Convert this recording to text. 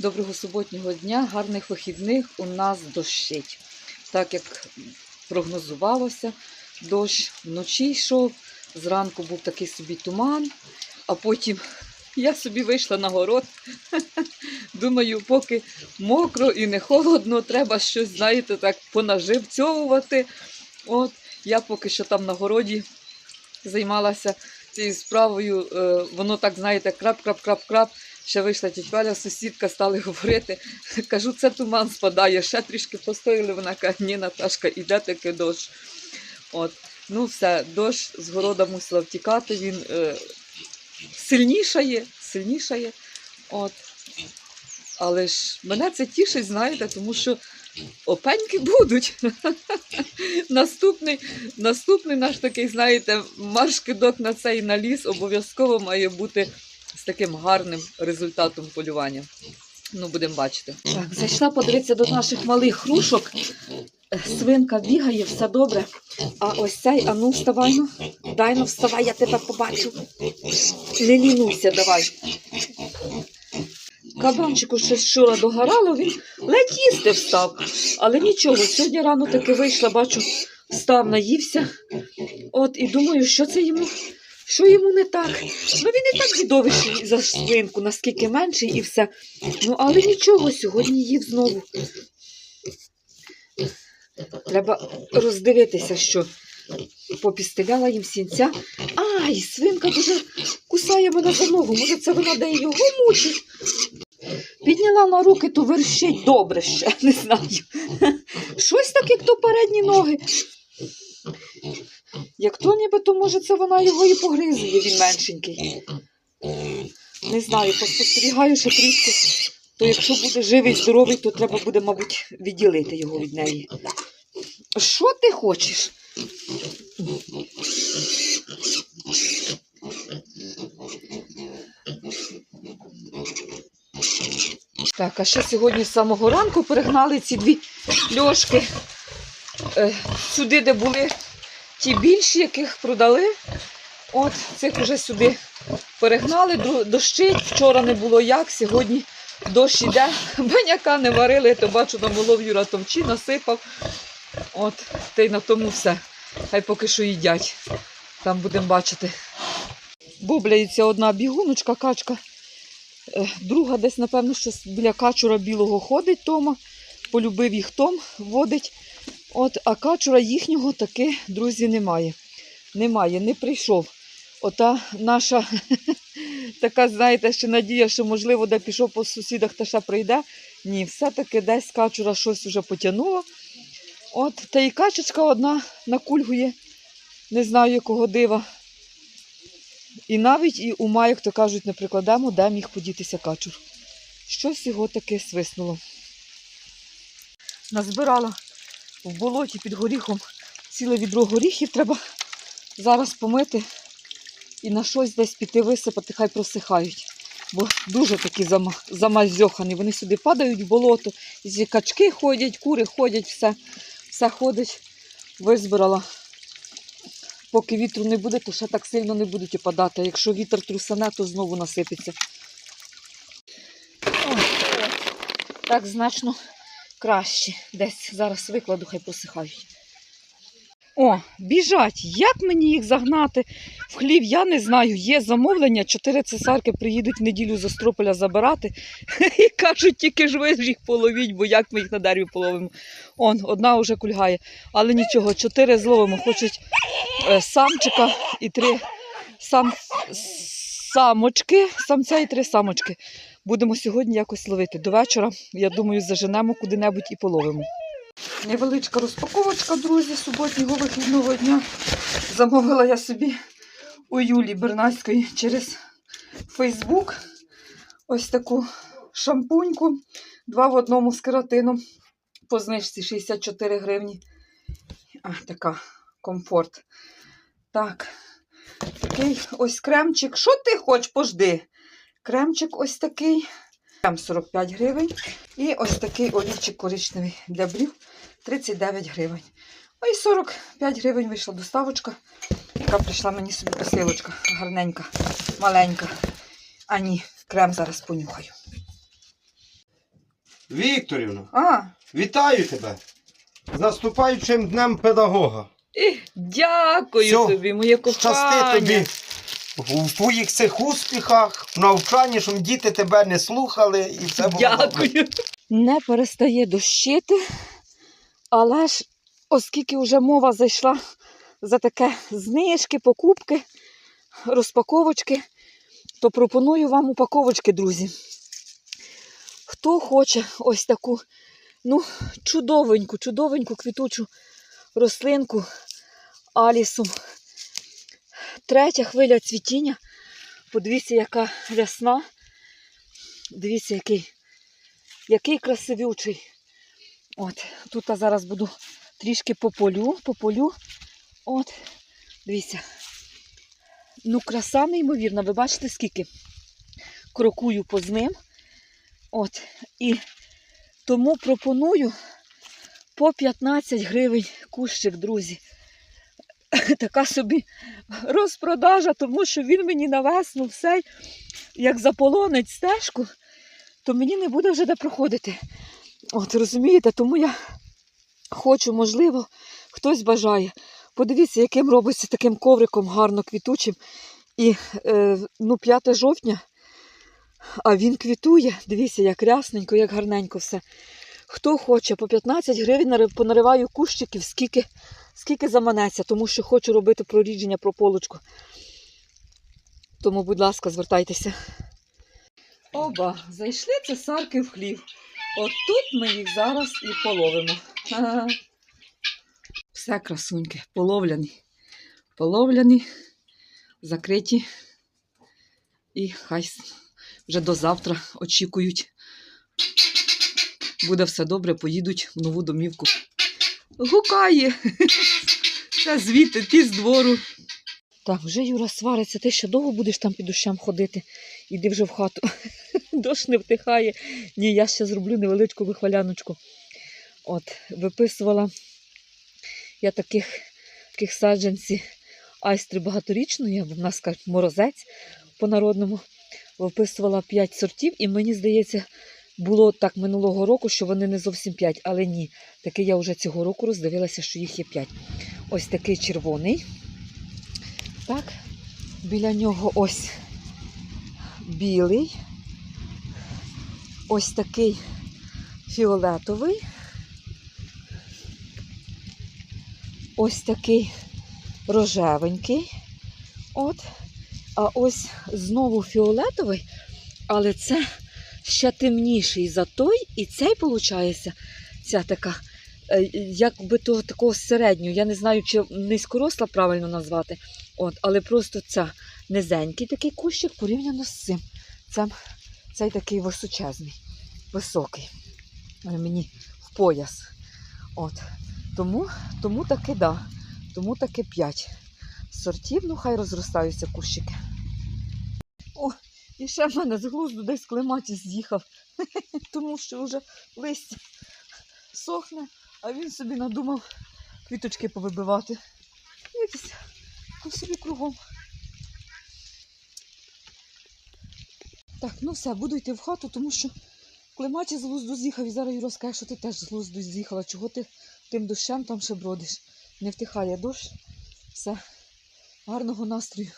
Доброго суботнього дня, гарних вихідних у нас дощить. Так як прогнозувалося, дощ вночі йшов, зранку був такий собі туман, а потім я собі вийшла на город. Думаю, поки мокро і не холодно, треба щось, знаєте, так понаживцьовувати. От, я поки що там на городі займалася цією справою. Е, воно так, знаєте, крап-крап-крап-крап. Ще вийшла тіть сусідка, стали говорити. Кажу, це туман спадає, ще трішки постояли. Вона каже, ні, Наташка, іде таки дощ. От. Ну все, дощ з города мусила втікати, він е, сильнішає, сильнішає. От. Але ж мене це тішить, знаєте, тому що опеньки будуть. наступний, наступний наш такий, знаєте, марш-кидок на цей наліс обов'язково має бути з таким гарним результатом полювання. Ну, будемо бачити. Так, зайшла подивитися до наших малих хрушок. Е, Свинка бігає, все добре. А ось цей, а ну вставай, ну. Дай ну вставай, я тебе побачу. Не лінуйся, давай. Кабанчику щось вчора догорало, він ледь їсти встав. Але нічого, сьогодні рано таки вийшла, бачу, став, наївся. От і думаю, що це йому, що йому не так. Ну він і так відовищий за свинку, наскільки менший і все. Ну, але нічого, сьогодні їв знову. Треба роздивитися, що попістеляла їм сінця. Ай, свинка дуже кусає мене за ногу. Може, це вона де його мучить. Підняла на руки, то верщить добре ще, не знаю. Щось так, як то передні ноги. Як то ніби, то може це вона його і погризує, він меншенький. Не знаю, поспостерігаю ще трішки. То якщо буде живий, здоровий, то треба буде, мабуть, відділити його від неї. Що ти хочеш? Так, а ще сьогодні з самого ранку перегнали ці дві льошки е, сюди, де були ті більші, яких продали. От цих вже сюди перегнали, дощить. Вчора не було як, сьогодні дощ іде. Баняка не варили, то бачу, намолов Юра томчі, насипав. От, та й на тому все. Хай поки що їдять. Там будемо бачити. Бубляється одна бігуночка, качка. Е, Друга десь, напевно, що біля качура білого ходить Тома. Полюбив їх Том, водить. От, а качура їхнього таки, друзі, немає. Немає, не прийшов. Ота наша така, знаєте, ще надія, що, можливо, де пішов по сусідах та ще прийде. Ні, все-таки десь качура щось уже потягнуло. От, та і качечка одна накульгує, не знаю якого дива. І навіть і ума, як то кажуть, не прикладемо, де міг подітися качур. Щось його таки свиснуло. Назбирала в болоті під горіхом ціле відро горіхів. Треба зараз помити і на щось десь піти висипати, хай просихають. Бо дуже такі зама, замазьохані. Вони сюди падають в болото, зі качки ходять, кури ходять, все, все ходить. Визбирала. Поки вітру не буде, то ще так сильно не будуть опадати. Якщо вітер трусане, то знову насипеться. Ось. Так значно краще. Десь зараз викладу, хай посихають. О, біжать. Як мені їх загнати в хлів, я не знаю. Є замовлення, чотири цесарки приїдуть в неділю з Острополя забирати. І кажуть, тільки ж ви ж їх половіть, бо як ми їх на дереві половимо. Он, одна вже кульгає. Але нічого, чотири зловимо. Хочуть е, самчика і три сам, самочки, самця і три самочки. Будемо сьогодні якось ловити. До вечора, я думаю, заженемо куди-небудь і половимо. Невеличка розпаковочка, друзі, суботнього вихідного дня. Замовила я собі у Юлі Бернацької через Фейсбук ось таку шампуньку. Два в одному з кератином. По знижці 64 гривні. А, така комфорт. Так, такий ось кремчик. Що ти хочеш? Пожди. Кремчик ось такий. Крем 45 гривень. І ось такий олівчик коричневий для брів 39 гривень. Ну і 45 гривень вийшла доставочка, яка прийшла мені собі посилочка. Гарненька, маленька. А ні, крем зараз понюхаю. Вікторівна, А, вітаю тебе з наступаючим днем педагога. і, дякую Всьо, тобі, моє кохання. Щасти тобі в твоїх цих успіхах, в навчанні, щоб діти тебе не слухали і все було добре. Дякую. Не перестає дощити, але ж, оскільки вже мова зайшла за таке знижки, покупки, розпаковочки, то пропоную вам упаковочки, друзі. Хто хоче ось таку, ну, чудовеньку, чудовеньку квітучу рослинку Алісу. Третя хвиля цвітіння. Подивіться, яка рясна. Дивіться, який який красивючий. От, тут я зараз буду трішки по полю, по полю. От, дивіться. Ну, краса неймовірна, ви бачите, скільки крокую по ним. От, і тому пропоную по 15 гривень кущик, друзі. Така собі розпродажа, тому що він мені на весну все, як заполонить стежку, то мені не буде вже де проходити. От розумієте, тому я хочу, можливо, хтось бажає. Подивіться, яким робиться таким ковриком гарно квітучим. І е, ну, 5 жовтня, а він квітує. Дивіться, як рясненько, як гарненько все. Хто хоче, по 15 гривень понариваю кущиків, скільки, скільки заманеться, тому що хочу робити прорідження про полочку. Тому, будь ласка, звертайтеся. Оба, зайшли цесарки в хлів. От тут ми їх зараз і половимо. Все красуньки, половляні. Половляні, закриті. І хай вже до завтра очікують. Буде все добре, поїдуть в нову домівку. Гукає. Це звідти, ті з двору. Так, вже Юра свариться, ти ще довго будеш там під дощам ходити. Іди вже в хату. Дощ не втихає. Ні, я ще зроблю невеличку вихваляночку. От, виписувала я таких, таких саджанців айстри багаторічної, в нас кажуть морозець по-народному. Виписувала 5 сортів, і мені здається, було так минулого року, що вони не зовсім 5, але ні. Таки я вже цього року роздивилася, що їх є 5. Ось такий червоний. Так, біля нього ось білий. Ось такий фіолетовий. Ось такий рожевенький. От. А ось знову фіолетовий, але це ще темніший за той, і цей, виходить, ця така, е, як би того такого середнього. Я не знаю, чи низькоросла правильно назвати. От, але просто ця низенький такий кущик порівняно з цим. Це, цей такий височезний, високий. Е, Мені в пояс. От. Тому, тому таки да. Тому таки 5 сортів, ну хай розростаються кущики. О, і ще в мене з глузду десь клематіс з'їхав, тому що вже листя сохне, а він собі надумав квіточки повибивати. По собі кругом. Так, ну все, буду йти в хату, тому що клематі з глузду з'їхав і зараз Юра скаже, що ти теж з глузду з'їхала. Чого ти тим дощем там ще бродиш? Не втихає дощ. Все. Гарного настрою.